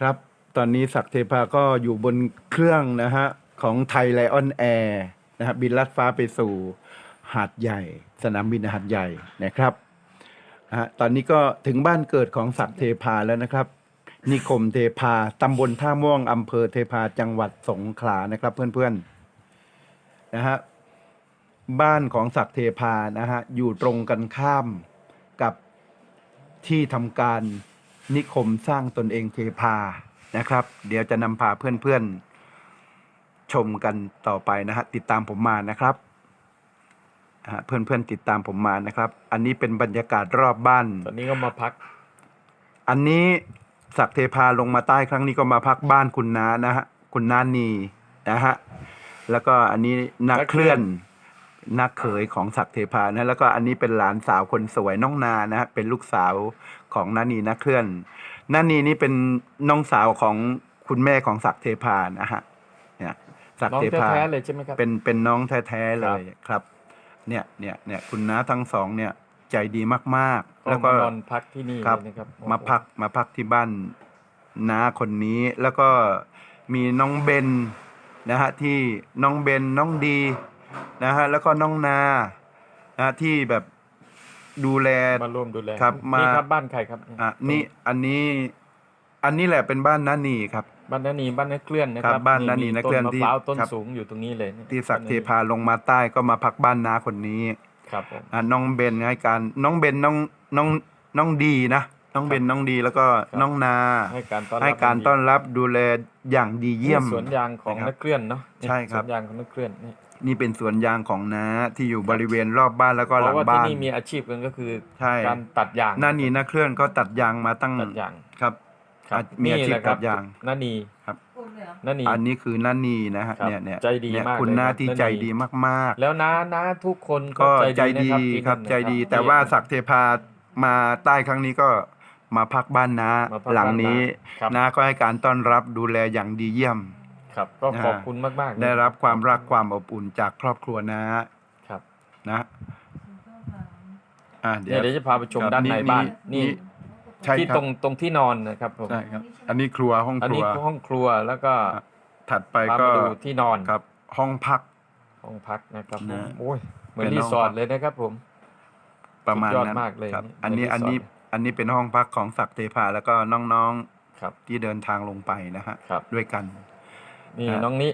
ครับ ตอนนี้ศักเทพาก็อยู่บนเครื่องนะฮะ ของไทยไลออนแอร์นะฮะบบินลัดฟ้าไปสู่หาดใหญ่ สนามบินหาดใหญ่นะครับนะฮะตอนนี้ก็ถึงบ้านเกิดของศักเทพาแล้วนะครับ นิคมเทพาตำบลท่าม่วงอำเภอเทพาจังหวัดสงขลานะครับ เพื่อนๆนะฮะบ้านของศักเทพานะฮะอยู่ตรงกันข้ามกับที่ทำการ นิคมสร้างตนเองเทพานะครับ เดี๋ยวจะนำพาเพื่อนๆชมกันต่อไปนะฮะติดตามผมมานะครับอ่าเพื่อนๆติดตามผมมานะครับ อันนี้เป็นบรรยากาศรอบบ้าน ตอนนี้ก็มาพัก อันนี้ศักดิ์เทพาลงมาใต้ครั้งนี้ก็มาพักบ้านคุณน้านะฮะคุณน้านีนะฮะแล้วก็อันนี้นักเคลื่อน นักเขยของศักดิ์เทพานะแล้วก็อันนี้เป็นหลานสาวคนสวยน้องนานะฮะเป็นลูกสาวของนานีนักเคลื่อนนานีนี่เป็นน้องสาวของคุณแม่ของศักดิ์เทพานะฮะเนี่ยศักน้ดิ์องเทพาแท้ๆเลยใช่ไหมครับเป็นเป็นน้องแท้ๆเลยครับ เนี่ยเนี่ยเนี่ยคุณน้าทั้งสองเนี่ยใจดีมากๆ แล้วก็มานอนพักที่นี่ครับเลยนะครับมาพักมาพักที่บ้านน้าคนนี้แล้วก็มีน้องเบนนะฮะที่น้องเบนน้องดี นะฮะแล้วก็น้องนานะฮะที่แบบดูแล มาร่วมดูแลครับมา นี่ครับบ้านใครครับอะนี่อันนี้ อันนี้แหละเป็นบ้านน้านีครับ บ้านนานีบ้านนักเคลื่อนนะคครัรับบบ้านนานีนักเคลื่อนต้ที่มะพร้าวต้นครับ สูงอยู่ตรงนี้เลยเนี่ยที่ศักดิ์เทพาลงมาใต้ก็มาพักบ้านน้าคนนี้ครับผมอะน้องเบนให้การน้องเบนน้องน้องน้องดีนะน้องเบนน้องดีแล้วก็น้องนา ให้การต้อนรับให้การต้อนรับดูแลอย่างดีเยี่ยมนี่สวนยางของนะครับนักเคลื่อนเนาะนี่ใช่ครับ สวนยางของนักเคลื่อนนี่ นี่เป็นสวนยางของน้าที่อยู่บริเวณรอบบ้านแล้วก็เพหลัราะงว่าที่บ้าน นี่มีอาชีพกันก็คือใช่ การตัดยางหน้านีนักเคลื่อนก็ตัดยางมาตั้งตัดยางครับ ครับอะมีอาชีพนี่แหละครัตัดยางนานีครับนานี อันนี้คือน้านีนะฮะครับเนี่ยเนี่ยใจดีเนี่ยมากคุณเลยน้าครับที่น้านี ใจดีมากแล้วน้าน้าทุกคนๆ ก็ก็ใจใจดีดีนะครับใจดีที่นั่นนะครับแต่ว่าศักดิ์เทพามาใต้ครั้งนี้ก็มาพักบ้านน้ามาพักหลังนี้บ้านน้าครับ น้าก็ให้การต้อนรับดูแลอย่างดีเยี่ยม ครับก็ขอบคุณมากๆได้รับความรักความอบอุ่นจากครอบครัวน้าครับนะอะเนี่ยเดี๋ยวจะพาไปชมครับด้านในบ้านนี่ใช่ที่ครัตบรงตรงที่นอนนะครับผมใช่ครับ อันนี้ครัวห้องอันครันี้วห้องครัวแล้วก็ถัดไปพาก็มาดูที่นอนครับ ห้องพัก ห้องพักนะครับผมนะโอ้ยเหมือนเป็นรีห้องสอร์ทพักเลยนะครับ ผม ประมาณสุดยอดนั้นมากเลยครับนี่อันนี้เหมือัอนนรีสอร์ทนี้อันนี้เป็นห้องพักของศักดิ์เทพาแล้วก็น้องครับๆที่เดินทางลงไปนะฮะครับด้วยกัน นี่อ่าน้องนี้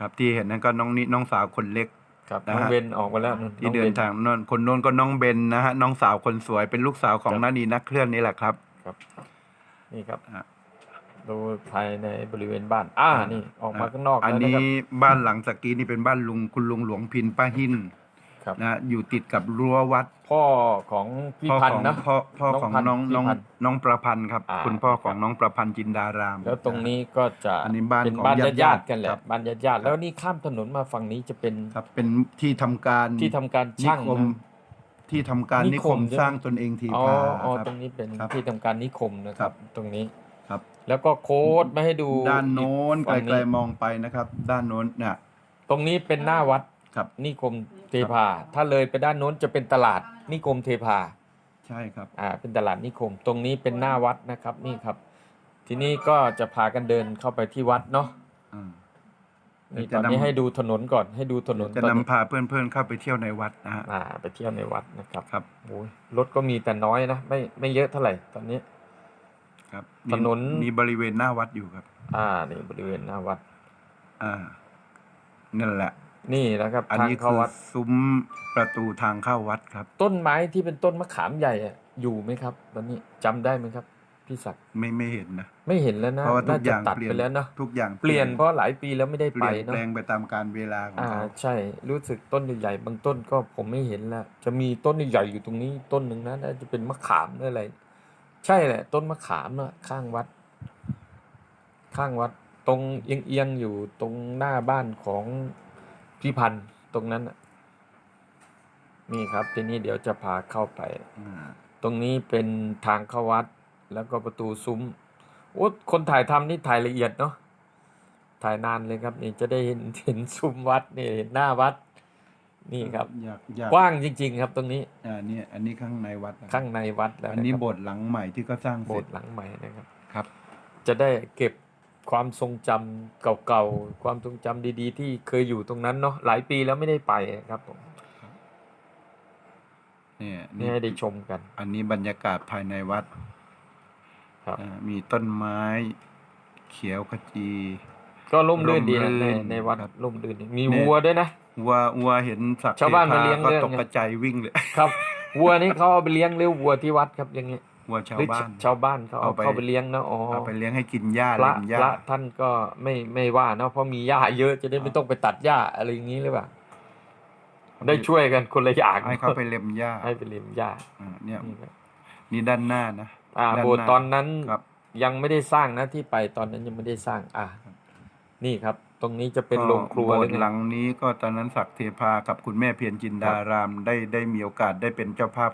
ครับที่เห็นนั้นก็น้องนิน้องสาวคนเล็กครับนะน้องฮะเบนออกมาแล้วนู่นที่องเดินบทางนั่นคนโน้นก็น้องเบนนะฮะน้องสาวคนสวยเป็นลูกสาวของครับนานีนักเคลื่อนนี่แหละครับครับ นี่ครับอะดูภายในบริเวณบ้าน อ่านี่ออกมาข้างนอก อันแล้วนะนี้ครับบ้านหลังสกีนี่เป็นบ้านลุงคุณลุงหลวงพินป้าหิน ครับ นะอยู่ติดกับรั้ววัดพ่อของพี่พ่อพันของธุ์นะ พ่อพ่อของน้น้อองงพันธุ์น้องพี่พันธุ์น้องประพันธ์ครับ อ่า คุณพ่อของครับน้องประพันธ์จินดาราม แล้วตรงนี้ก็จะอันนี้บ้านเป็นของบ้านญาติญาติๆกันแหละครับบ้านญาติๆแล้วนี่ข้ามถนนมาฝั่งนี้จะเป็นครับเป็นที่ทำการที่ทำการนิช่างคมนะ ที่ทำการนินิคคมมใช่ไหม สร้างตนเองทีอ๋อพาอ๋อครับตรงนี้เป็นครับที่ทำการนิคมนะคครัรับ บ ตรงนี้ ครับ แล้วก็โค้ดมาให้ดูด้านโน้นไกฝั่งลๆมองไปนะครับ ด้านโน้นเนี่ยตรงนี้เป็นหน้าวัด ครับ นิคมเทพา ถ้าเลยไปด้านโน้นจะเป็นตลาดนิคมเทพาใช่ครับอ่าเป็นตลาดนิคม ตรงนี้เป็นหน้าวัดนะครับนี่ครับ ทีนี้ก็จะพากันเดินเข้าไปที่วัดเนาะอืมนี่จะตอนนี้นำ ให้ดูถนนก่อนให้ดูถนนจะตอนนำนี้พาเพื่อนๆเข้าไปเที่ยวในวัดนะฮะอ่าไปเที่ยวในวัดนะครับครับโอ้ยรถก็มีแต่น้อยนะไม่ไม่เยอะเท่าไหร่ตอนนี้ ครับถนน มีบริเวณหน้าวัดอยู่ครับ อ่านี่บริเวณหน้าวัด อ่านั่นแหละ นี่นะครับอันทางนี้เข้าคือวัด ซุ้มประตูทางเข้าวัดครับ ต้นไม้ที่เป็นต้นมะขามใหญ่อะอยู่ไหมครับ ตอนนี้จำได้ไหมครับ พี่ศักดิ์ไม่ไม่เห็นนะ ไม่เห็นแล้วนะเพราะว่าทุน่ากอจะย่างตัดเปลี่ยไปนแล้วเนาะทุกอย่างเปลี่ยนเพราะหลายปีแล้วไม่ได้เปไปลี่ยนเนาะแปลงไปตามการเวลาของอ่าเขาใช่รู้สึกต้นใหญ่ๆบางต้นก็ผมไม่เห็นแล้วจะมีต้นใหญ่ๆอยู่ตรงนี้ต้นหนึ่งนะน่าจะเป็นมะขามหรืออะไร ใช่แหละ ต้นมะขามอะข้างวัด ข้างวัด ตรงเอียงๆอยู่ตรงหน้าบ้านของ พี่พันธุ์ตรงนั้นน่ะนี่ครับ ทีนี้เดี๋ยวจะพาเข้าไปอ่าตรงนี้เป็นทางเข้าวัด แล้วก็ประตูซุ้มโอ้คนถ่ายทำนี่ถ่ายละเอียดเนาะถ่ายนานเลยครับ นี่จะได้เห็นเห็นซุ้มวัดนี่เห็นหน้าวัด นี่ครับ อยากอยากกว้างจริง ๆ ครับตรงนี้อ่าเนี่ยอันนี้ข้างในวัดนะครับข้างในวัดแล้วอันนี้ะครับโบสถ์หลังใหม่ที่ก็สร้างโบเสร็สจถ์หลังใหม่นะครับ ครับ จะได้เก็บ ความทรงจำเก่าๆ ความทรงจำดี ๆ ที่เคยอยู่ตรงนั้นเนาะหลายปีแล้วไม่ได้ไปครับผมเนี่ยนี่นี่ให้ได้ชมกัน อันนี้บรรยากาศภายในวัดครับอ่ามีต้นไม้ เขียวขจี ก็ร่มรื่นดีร่นะมรื่ในนในวัดครับร่มรื่นดีมีเนี่ยวัวด้วยนะวัววัวเห็นสักชาวบ้านเทพมาเลี้ยงก็เรื่องตกไงกระจายวิ่งเลยครับวัวนี่เขาเอาไปเลี้ยงหรือวัวที่วัดครับอย่างเงี้ย วัวชาวหรือบ้าน ชาวบ้านเขาเอาเอาไปเข้าไปเลี้ยงนะอ๋อเอาไปเลี้ยงให้กินหญ้าพระเล่นหญ้าพระท่านก็ไม่ไม่ว่าเนาะเพราะมีหญ้าเยอะจะได้ไม่ต้องไปตัดหญ้าอะไรอย่างนี้หรือเปล่าได้ช่วยกันคนละอย่างให้เขาไปเล็มหญ้าให้ไปเลี้ยงหญ้าอ่าเนี่ยนี่ครับนี่ด้านหน้านะอ่าด้านโบสถ์หน้าตอนนั้นครับยังไม่ได้สร้างนะที่ไปตอนนั้นยังไม่ได้สร้าง อ่านี่ครับ ตรงนี้จะเป็นโรงครัวก็โบเลสยถ์หลังนี้ก็ตอนนั้นศักดิ์เทพากับคุณแม่เพียรจินดารามได้ได้มีโอกาสได้เป็นเจ้าภาพ